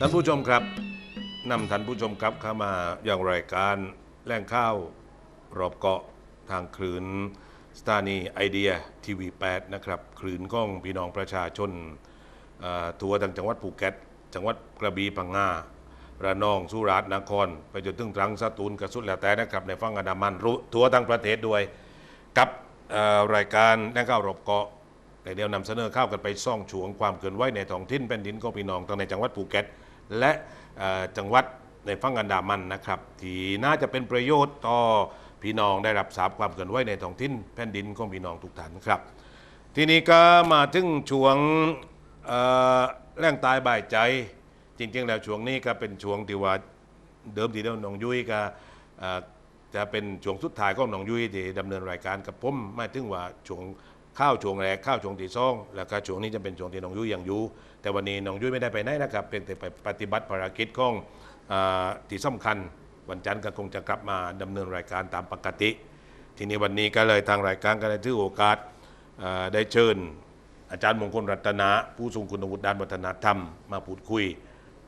ท่านผู้ชมครับนำท่านผู้ชมครับเข้ามาอย่างรายการแหล่งข้าวรอบเกาะทางคลื่นสถานีไอเดียทีวี8นะครับคลื่นก้องพี่น้องประชาชนทัวร์ทางจังหวัดภูเก็ต จังหวัดกระบี่พังงาระนองสุราษฎร์นคร ไปจนถึงตรังสตูลกระสุดแล้วแต่นะครับในฝั่งอันดามันรู้ทัวร์ทั้งประเทศด้วย กับรายการแหล่งข้าวรอบเกาะแต่เดียวนำเสนอข้าวกันไปซ่องฉวงความเกินไหวในท้องถิ่นแผ่นดินของพี่น้องทั้งในจังหวัดภูเก็ต และจังหวัดในฝั่งอันดามันนะครับที่น่าจะเป็นประโยชน์ต่อพี่น้องได้รับทราบความเกินไหวในท้องถิ่นแผ่นดินของพี่น้องทุกท่านครับ ทีนี้ก็มาถึงช่วงเอ่อแรงตายบ่ายใจ จริง ๆ แล้วช่วงนี้ก็เป็นช่วงที่ว่าเดิมทีเดียวน้องยุ้ยก็จะเป็นช่วงสุดท้ายของน้องยุ้ยที่ดำเนินรายการกับผมไม่ถึงว่าช่วง ข้าวช่วงแรกข้าวช่วงที่สองแล้วก็ช่วงนี้จะเป็นช่วงที่น้องยุ้ยยังอยู่แต่วันนี้น้องยุ้ยไม่ได้ไปไหนนะครับเป็นแต่ไปปฏิบัติภารกิจของอที่สำคัญ วันจันทร์ก็คงจะกลับมาดำเนินรายการตามปกติ ทีนี้วันนี้ก็เลยทางรายการก็ได้ถือโอกาสอ่อได้เชิญ อาจารย์มงคลรัตนะ ผู้ทรงคุณวุฒิด้านวัฒนธรรมมาพูดคุย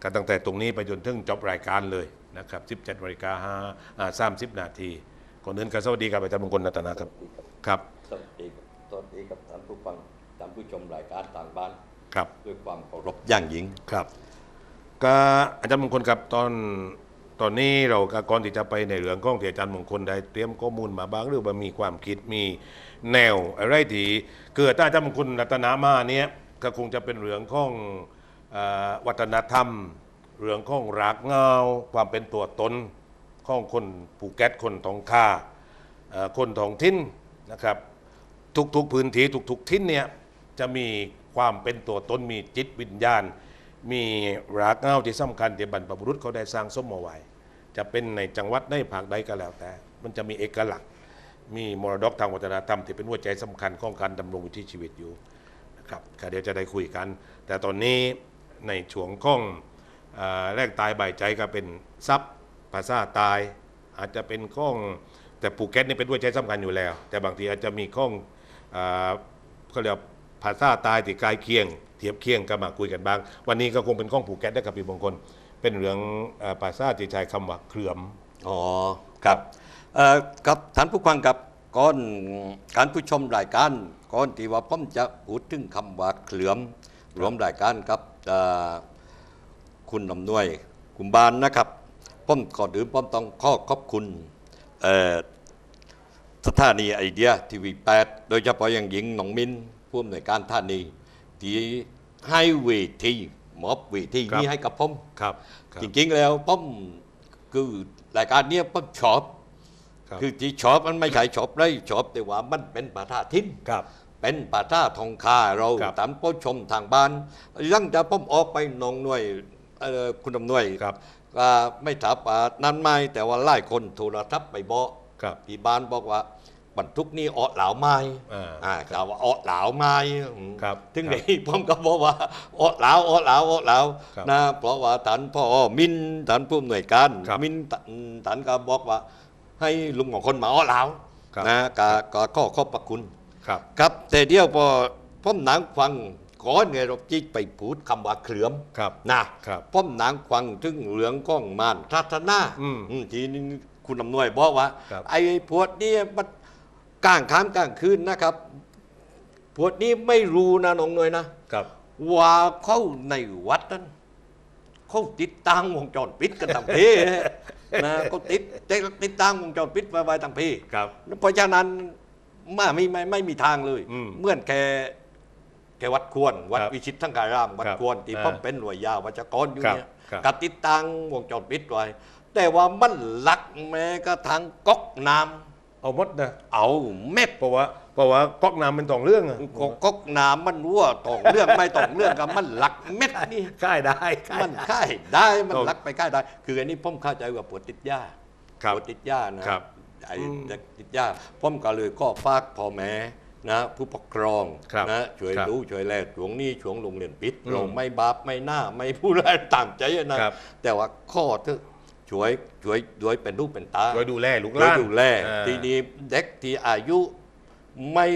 กันตั้งแต่ตรงนี้ไปจนถึงจบรายการเลยนะครับ17นาฬิกาห้าอ่า30 นาทีก่อนอื่นก็สวัสดีครับอาจารย์มงคลรัตนะครับครับ ชมรายการต่างบ้านครับด้วยความเคารพอย่างยิ่งครับ ก็อาจารย์มงคลครับตอนตอนนี้เราก็ก่อนที่จะไปในเรื่องของที่อาจารย์มงคลได้เตรียมข้อมูลมาบ้างหรือว่ามีความคิดมีแนวอะไรที่เกิดถ้าอาจารย์มงคลรัตนามาเนี้ยก็คงจะเป็นเรื่องของเอ่อวัฒนธรรม เรื่องของรากเหงาความเป็นตัวตนของคนภูเก็ตคนทองคาเอ่อคนท้องถิ่นนะครับ ทุกๆพื้นที่ทุกๆทิ้นเนี่ย จะมีความเป็นตัวตนมีจิตวิญญาณ มีรากเหง้าที่สำคัญที่บรรพบุรุษเขาได้สร้างสมมาไว้จะเป็นในจังหวัดในภาคใดก็แล้วแต่ มันจะมีเอกลักษณ์ มีมรดกทางวัฒนธรรมที่เป็นหัวใจสำคัญของการดำรงวิถีชีวิตอยู่นะครับก็เดี๋ยวจะได้คุยกัน แต่ตอนนี้ในช่วงของอ่อแรกตายบ่ายใจก็เป็นซับภาษาตาย อาจจะเป็นข้องแต่ภูเก็ตนี่เป็นหัวใจสำคัญอยู่แล้ว แต่บางทีอาจจะมีข้องเอ่อเขาเรียก ภาษาตายที่ใกล้เคียง เทียบเคียงก็มาคุยกันบ้าง วันนี้ก็คงเป็นข้องภูเก็ตได้กับพี่มงคล เป็นเรื่องเอ่อภาษาที่ใช้คำว่าเคลื่อม อ๋อครับเอ่อครับท่านผู้ฟังครับก่อนการผู้ชมรายการก่อนที่ว่าผมจะพูดถึงคำว่าเคลือมรวมรายการครับเอ่อคุณลำนวยคุณบานนะครับผมก่อนอื่นผมต้องขอขอบคุณเอ่อสถานีไอเดียทีวี8โดยเฉพาะอย่างยิ่งหนองมิน ผู้อำนวยการท่านีที่ให้เวทีมอบเวทีครับนี้ให้กับผมครับครับ จริงๆแล้วผมคือรายการเนี้ยผมชอบครับคือที่ชอบมันไม่ใช่ชอบได้ชอบแต่ว่ามันเป็นประทาทิ้นครับเป็นป่าท่าทองคาเราครับตามผู้ชมทางบ้านยังจะผมออกไปหนองหน่วยเอ่อคุณอำนวยครับก็ไม่ถามป่านั้นไม่แต่ว่าไล่คนโทรทัศน์ไปบอกครับที่บ้านบอกว่า บรรทุกนี่ออดเหลาไม้อ่าอ่ากล่าวว่าออดเหลาไม้อืมครับถึงครับนี้ผมก็บอกว่าออดเหลาออดเหลาออดเหลาครับนะเพราะว่าท่านพ่อมินท่านผู้อำนวยการครับมินท่านท่านก็บอกว่า ให้ลุงของคนมาออดเหลาครับนะก็ก็ขอขอบพระคุณครับ ครับ แต่เดียวพอผมหนังฟังก่อนไงเราจีไปพูดคำว่าเคลือมครับนะครับผมหนังฟังถึงเหลืองก้องมานทัศนาอืมอืมทีนี้คุณอำนวยบอกว่าครับไอ้พวกนี้มัน กลางค้ามกลางคืนนะครับ พวกนี้ไม่รู้นะน้องหน่วยนะครับ ว่าเขาในวัดนั้นเขาติดตั้งวงจรปิดกันทั้งเพนะเขาติดติดตั้งวงจรปิดไว้ไว้ทั้งเพครับ เพราะฉะนั้นมาไม่ไม่ไม่มีทางเลยอืมเหมื่อนแค่แค่วัดควร วัดครับวิชิตทั้งการาม วัดครับควรที่อ่าพ่อเป็นหน่วยยาวัจกรอยู่ครับเนี่ยครับกับติดตั้งวงจรปิดไว้ แต่ว่ามันลักแม้กระทั่งก๊อกน้ เอาหมดนะำเอาเม็ดเพราะว่าเพราะว่าก๊อกน้ำเป็นสองเรื่องอะก๊อกก๊อกน้ำมันวัวตองเรื่องไม่ตองเรื่องกับมันลักเม็ดนี่ค่ายได้ค่ายมันได้ ค่ายได้มันครับลักไปค่ายได้ คืออันนี้ผมเข้าใจว่าปวดติดยาครับปวดติดยานะครับ ไอ้เด็กติดยาผมก็เลยก็ฝากพ่อแม่นะ ผู้ปกครองครับนะช่วยครับดูช่วยแลช่วงนี้ช่วงโรงเรียนปิดอืมเราไม่บาปไม่หน้าไม่พูดอะไรตามใจนะครับ แต่ว่าข้อเถอะ ช่วยช่วยด้วยเป็นรูปเป็นตาโดยดูแลลูกหช่วยลาน ดูแลอ่าทีนี้เด็กที่อายุไม่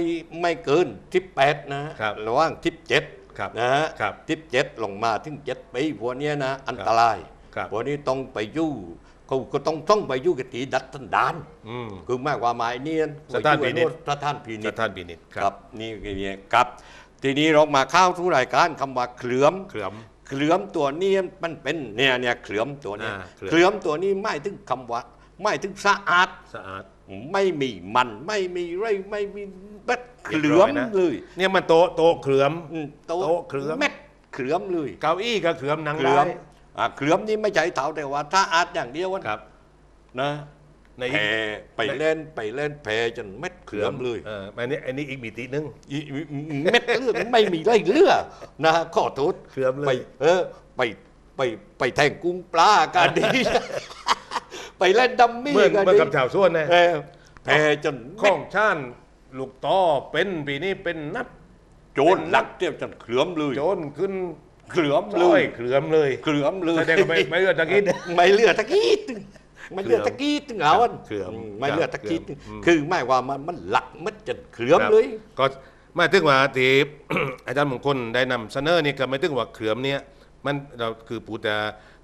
ไม่เกินทิปแปดนะครับ ระหว่างทิปเจ็ดครับ นะฮะครับทิปเจ็ดลงมาถึงเจ็ดปีพวกเนี้ยนะอันตรายครับ พวกนี้ต้องไปอยู่เขาก็ต้องต้องไปอยู่กับตีดัดทันดาน อืม คือหมายความหมายนี่สถานพินิจสถานพินิสจถานพินิจคครัรับบนี่คือเนี่ยครับ ทีนี้เรามาเข้าทุกรายการคำว่าเคลือม เคลือม เคลือมตัวนี้มันเป็นเนี่ยเนี่ยเคลือมตัวเนี้ยอ่าเคลือมเคลือมตัวนี้ไม่ถึงคำว่า ไม่ถึงสะอาด สะอาด ไม่มีมันไม่มีไรไม่มีเบ็ดเคเรียบลืร้ออยมนะเลยเนี่ยมันโต๊ะโต๊ะเคลือม อืมโต๊ะเคลือม เม็ดเคลือมเลยเก้าอี้ก็เคลือมหนังเคลือร้ามยอ่าเคลือมนี่ไม่ใช่เท่าแต่ว่าถ้าอาดอย่างเดียวครับ นะ ในแผ่ไปเล่นไปเล่นแผ่จนเม็ดเคลือมเลยเอออันนี้อันนี้อีกมิติหนึงอีเม็ดเลือดไม่มีไรเลือดนะขอโทษเคลือมเลยไปเออไปไปไปแทงกุ้งปลากันดี ไปเล่นดัมมี่เมื่อกันเมื่อดีกับชาวส่วนนะเออแพ้จนข้องชานลูกต่อเป็นปีนี้เป็นนัดโจรหลักเทียบจนเขือมเลยโจนขึ้นเขือมเลร้อยยเคลือมเลยเขือมเลยแสดงว่าไม่ไม่เลือดตะกี้ไม่เลือดตะกี้ ตึงไม่เลือดตะกี้ตึงเอาอันเขือมมไม่เลือดตะกี้ตึงอืมคือไม่ว่ามันมันหลักมันจนเขือมเลยก็มาถึงว่าที่อาจารย์มงคลได้นำเสนอนี่ก็ไม่ถึงว่าเคลือมเนี่ยมันเราคือปูแต่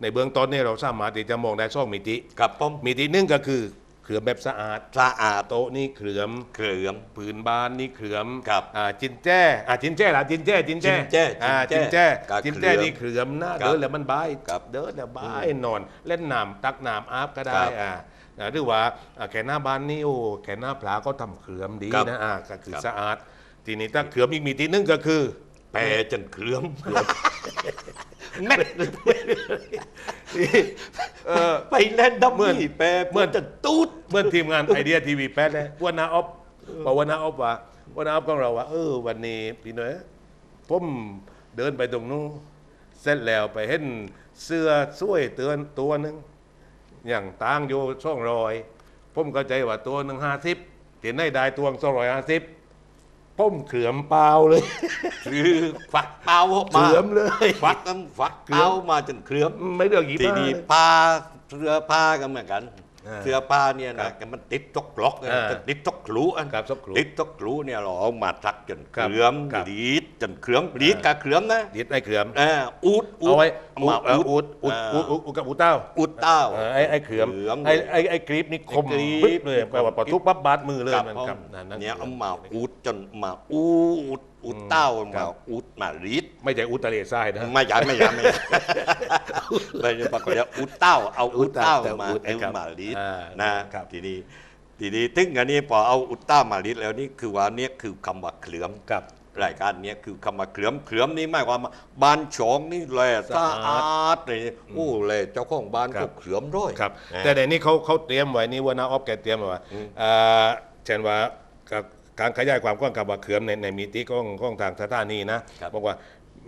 ในเบื้องต้นเนี่ยเราสามารถที่จะมองได้สองมิติกับผมมิติหนึ่งก็คือ เคลือมแบบสะอาด สะอาดโต๊ะนี่เคลือมเขือม ผืนบ้านนี่เคลือมครับอ่าจินแจ้อ่าจินแจ้ละจินแจ้จินแจ้จินแจ้อ่าจิจินนแจ้แจ้กับจินแจ้เคลือมนี่เคลือมหน้าครับเดินแล้วมันบายครับเดินแล้วบายนอนเล่นน้ำตักน้ำอาบก็ได้ครับอ่าอ่าหรือว่าอ่าแขนหน้าบ้านนี่โอ้แขนหน้าปลาก็ทำเคลือมดีครับนะอ่าก็คือครับ สะอาด ทีนี้ถ้าเคลือมอีกมิติหนึงก็คือแพ้จนเขือม แม็ดเออไปเล่นดัมเหมือนมี่แพ้เหมือนจนตูดเมื่อทีมงานไอเดียทีวีแป๊ดเลยวันนาออฟบอกวันนาออฟว่าวันนาออฟของเราว่าเออวันนี้พี่น้อยผมเดินไปตรงนู้นเสร็จแล้วไปเห็นเสื้อสวยเตือนตัวหนึ่งอย่างต่างอยู่ช่องรอย ผมเข้าใจว่าตัวหนึ่งห้าสิบเห็นได้ได้ตัวสองร้อยห้าสิบ ผมเขือมเปล่าเลย คือฝักเปล่าออกมาเขือมเลยฝักน้ำฝักเปล่ามาจนเคลือมไม่เลือกหยิบทีมานี้ผ้าเสื้อผ้าก็เหมือนกันอ่า เสื้อผ้าเนี่ยครันะบมันติดตกกล็อกนะอ่าติดตกขลุอันครับตกขลุติดตกขลุเนี่ยเราเอามาซักจนครัเคบลือมครับดีดจนเคลือมดีดกับเคลือมนะดิดไอ้เขือมเอ่าอูดดเอาไว้มาเอ่ออูอุดดอุดาอุดอุดอุดกับอุดเต้าอุดเต้าเออไอ้ไอ้เขือมเขือมไอ้ไอ้ไอ้กรีปนี่คมไอ้กรี๊บปึ๊บเลยแปลว่าพอทุบปั๊บบาดมือเลยครับมันผมครับนั่นนั่นเนี่ยขืเอามมาอูดจนมาอูดอูดเต้าครัมาบอูดมารีดไม่ใช่อุตรเลทรายนะไม่ใช่ไม่ใช่ไม่ใช่ไม่ใช่ปรากฏว่าอุดเต้าเอาอุดเต้าอุดเต้ามาอุดเอาครับมารีดอ่านะครับทีนี้ทีนี้ถึงอันนี้พอเอาอุดเต้ามารีดแล้วนี่คือว่าเนี่ยคือคำว่าเคลือมครับรายการเนี้ยคือคำว่าเคลือมเคลือมนี่หมายความว่าบ้านชองนี่แหละสะสะอาอาดเลยโอ้เลยเจ้าของบ้านครัก็บเคลือมด้วยครับนะแต่ในนี้เขาเขาเตรียมไว้นี่ว่านาออฟแกเตรียมไว้ว่าเอ่อเช่นว่า กับการขยายความกว้างกับว่าเขือมในในมิติของของทางสถานีนะครับ บอกว่า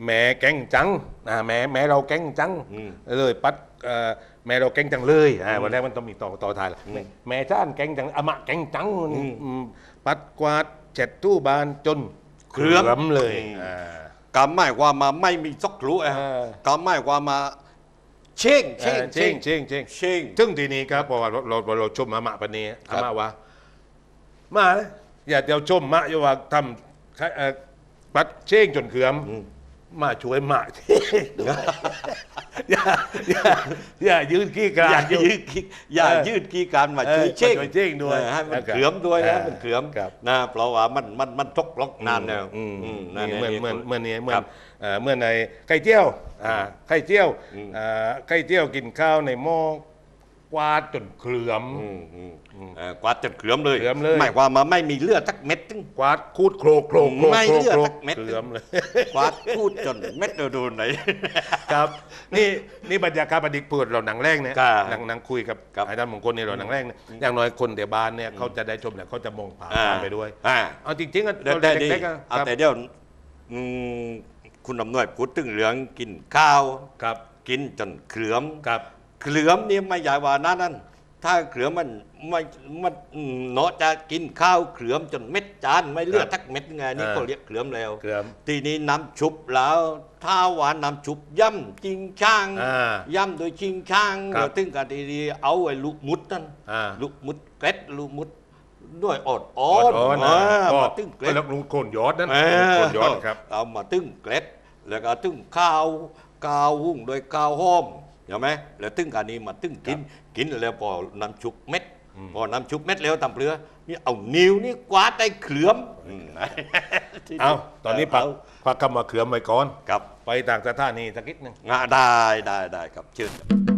แม่แก๊งจังอ่าแม่แม่เราแก๊งจังอืม เลยปัดเอ่อแม่เราแก๊งจังเลยอ่าวันแรกมันต้องมีต่อต่อท้ายละแม่แม่จ้านแก๊งจังอามะแก๊งจังอืมปัดกวาดเช็ดตู้บานจนเคลือมเลยอืม อ่ากำหมายความมาไม่มีซอกครูอะเออกำหมายความมาเช่งเช่งเช่งเช่งเช่งเช่ง เช่ง ซึ่งทีนี้ครับพอเราเราเราเราชมมะมะปานนี้ครับ อามาว่ามาเลย อย่าเดียวชมมะอย่าว่าทำเอ่อปัดเช่งจนเขือมมาช่วยมะอย่าอย่าอย่ายืนขี้กลาอย่าอยู่ยืดขี้อย่าเออยืดขี้การมาเออช่วยเช่งมาช่วยเช่งด้วยออให้มันนะครับเขือมด้วยเอนะอมันเขือมครับ นะเพราะว่ามันมันมันทกล็อกนานแล้วอืมอืมนี่นั่นเหมือนนี่เหมือนเหมือนนี้เหมือครันบเอ่อเหมื่อนในไข่เจียวอ่าไข่เจียวอืมอ่าไข่เจียวกินข้าวในหม้อ กวาดจนเกลือม อืมอืมเอ่อกวาดจนเขือมเลยเขือมเลย หมายความมาไม่มีเลือดสักเม็ดตึง กวาดคูดโครกโครกโครกไม่โครกเลือกโครสักกเม็ด เกลือมเลย กวาดพูดจนเม็ดเดียวโดนไหน ครับนี่นี่บรรยากาศบันดิกเปิดเราหนังแรกเนี่ยครับหนังหนังคุยกับครับ อาจารย์มงคลเนี่ยเราหนังแรกเนี่ยอย่างน้อยคนเดี๋ยวบ้านเนี่ยเขาจะได้ชมแล้วเขาจะมองผ่านอ่าไปด้วยอ่า เอาจริงๆอะได้ได้ดีเด็กๆอะเอาครับแต่เดี๋ยวอืมคุณอำนวยพูดถึงเรื่องกินข้าว ครับ กินจนเขือมครับ เขือมนี่ไม่ใหญ่ว่านั้นนั่นถ้าเขือมมันไม่มันอืมเนาะจะกินข้าวเขือมจนเม็ดจานไม่เลือดทักเม็ดไงนี่อ่าเขาเรียกเขือมแล้วเกลือมทีนี้น้ำชุบแล้วถ้าหวานน้ำชุบย่ำจิงช่างอ่าย่ำโดยชิงช่างครับเราถึงกันทีๆเอาไอ้ลูกมุดนั่นอ่าลูกมุดเกล็ดลูกมุดด้วยอดอ่อ่ออนนๆนะอ่าก็มาตึ้งเกล็ดแล้วลุงโคนยอดนั้นเออโคนยอดครับเอามาตึ้งเกล็ดแล้วก็ตึงข้าวข้าวหุ้งโดยข้าวหอม ใช่ไหมแล้วตึงการนี้มาตึงกินกินแล้วพอน้ำชุบเม็ด พอน้ำชุบเม็ดแล้วตำเปลือนี่เอานิ้วนี่กวาดได้เคลือมอืมเอาตอนนี้พักพักคำว่าเขือมไว้ก่อนครับไปต่างสถานีสักนิดหนึ่งงาได้ได้ได้ครับเชิญครับ